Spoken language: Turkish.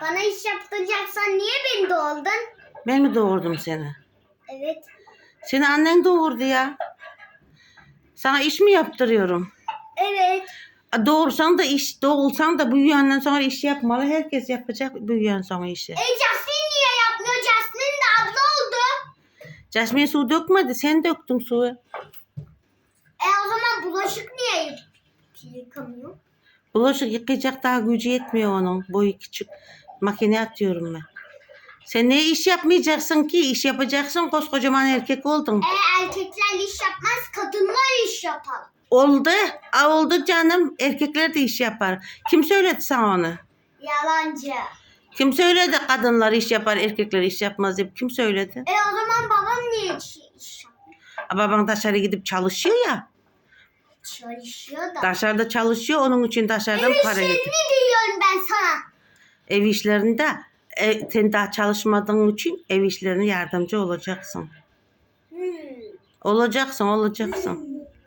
Bana iş yaptıracaksan niye beni doğurdun? Ben mi doğurdum seni? Evet. Seni annen doğurdu ya. Sana iş mi yaptırıyorum? Evet. Doğursan da iş, doğulsan da büyüyenden sonra iş yapmalı. Herkes yapacak büyüyen sonra işi. E Jasmine niye yapmıyor? Jasmine de abla oldu. Jasmine su dökmedi. Sen döktün suyu. E o zaman bulaşık niye yık- yıkamıyor? Bulaşık yıkayacak daha gücü yetmiyor onun. Boyu küçük. Makine atıyorum ben. Sen ne iş yapmayacaksın ki? İş yapacaksın. Koskocaman erkek oldun. E erkekler iş yapmaz, kadınlar iş yapar. Oldu. A, oldu canım. Erkekler de iş yapar. Kim söyledi sana onu? Yalancı. Kim söyledi kadınlar iş yapar, erkekler iş yapmaz diye? Kim söyledi? E o zaman babam niye iş, iş yapmıyor? A, Baban dışarı gidip çalışıyor ya. Çalışıyor da. Dışarıda çalışıyor. Onun için dışarıdan Ev para getiriyor. diyorum ben sana. Ev işlerinde e, sen daha çalışmadığın için ev işlerine yardımcı olacaksın. Hmm. Olacaksın, olacaksın.